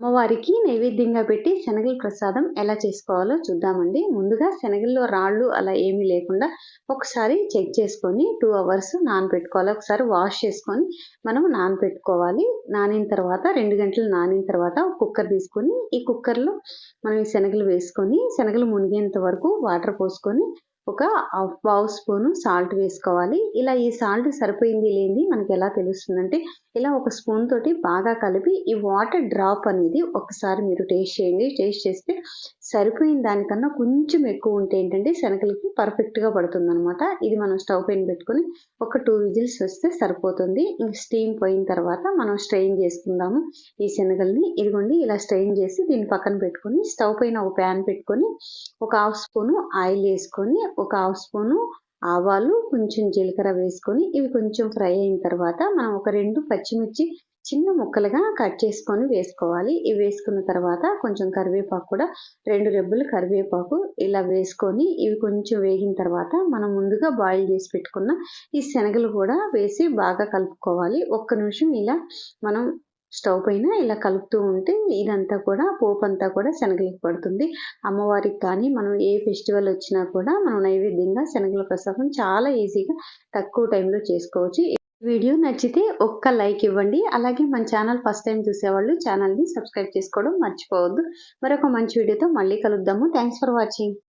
అమ్మవారికి నైవేద్యంగా పెట్టి శనగల ప్రసాదం ఎలా చేసుకోవాలో చూద్దామండి. ముందుగా శనగల్లో రాళ్ళు అలా ఏమీ లేకుండా ఒకసారి చెక్ చేసుకొని టూ అవర్స్ నానబెట్టుకోవాలి ఒకసారి వాష్ చేసుకొని మనం నానబెట్టుకోవాలి నానిన తర్వాత రెండు గంటలు నానిన తర్వాత కుక్కర్ తీసుకొని ఈ కుక్కర్లో మనం ఈ శనగలు వేసుకొని శనగలు మునిగేంత వరకు వాటర్ పోసుకొని ఒక హాఫ్ పావు స్పూను సాల్ట్ వేసుకోవాలి. ఇలా ఈ సాల్ట్ సరిపోయింది లేనిది మనకి ఎలా తెలుస్తుందంటే ఇలా ఒక స్పూన్ తోటి బాగా కలిపి ఈ వాటర్ డ్రాప్ అనేది ఒకసారి మీరు టేస్ట్ చేయండి. టేస్ట్ చేస్తే సరిపోయిన దానికన్నా కొంచెం ఎక్కువ ఉంటే ఏంటంటే శనగలకి పర్ఫెక్ట్గా పడుతుంది అనమాట ఇది మనం స్టవ్ పైన పెట్టుకొని ఒక టూ విజిల్స్ వస్తే సరిపోతుంది. ఇంక స్టీమ్ పోయిన తర్వాత మనం స్ట్రెయిన్ చేసుకుందాము. ఈ శనగల్ని ఇదిగోండి ఇలా స్ట్రెయిన్ చేసి దీన్ని పక్కన పెట్టుకొని స్టవ్ పైన ఒక ప్యాన్ పెట్టుకొని ఒక హాఫ్ స్పూను ఆయిల్ వేసుకొని ఒక హాఫ్ స్పూను ఆవాలు కొంచెం జీలకర్ర వేసుకొని ఇవి కొంచెం ఫ్రై అయిన తర్వాత మనం ఒక రెండు పచ్చిమిర్చి చిన్న ముక్కలుగా కట్ చేసుకొని వేసుకోవాలి. ఇవి వేసుకున్న తర్వాత కొంచెం కరివేపాకు కూడా రెండు రెబ్బలు కరివేపాకు ఇలా వేసుకొని ఇవి కొంచెం వేగిన తర్వాత మనం ముందుగా బాయిల్ చేసి పెట్టుకున్న ఈ శనగలు కూడా వేసి బాగా కలుపుకోవాలి. ఒక్క నిమిషం ఇలా మనం స్టవ్ పైన ఇలా కలుపుతూ ఉంటే ఇదంతా కూడా పోపు అంతా కూడా శనగలకు పడుతుంది. అమ్మవారికి కానీ మనం ఏ ఫెస్టివల్ వచ్చినా కూడా మనం నైవేద్యంగా శనగల ప్రసాదం చాలా ఈజీగా తక్కువ టైంలో చేసుకోవచ్చు. వీడియో నచ్చితే ఒక్క లైక్ ఇవ్వండి. అలాగే మన ఛానల్ ఫస్ట్ టైం చూసేవాళ్ళు ఛానల్ని సబ్స్క్రైబ్ చేసుకోవడం మర్చిపోవద్దు. మరొక మంచి వీడియోతో మళ్ళీ కలుద్దాము. Thanks for watching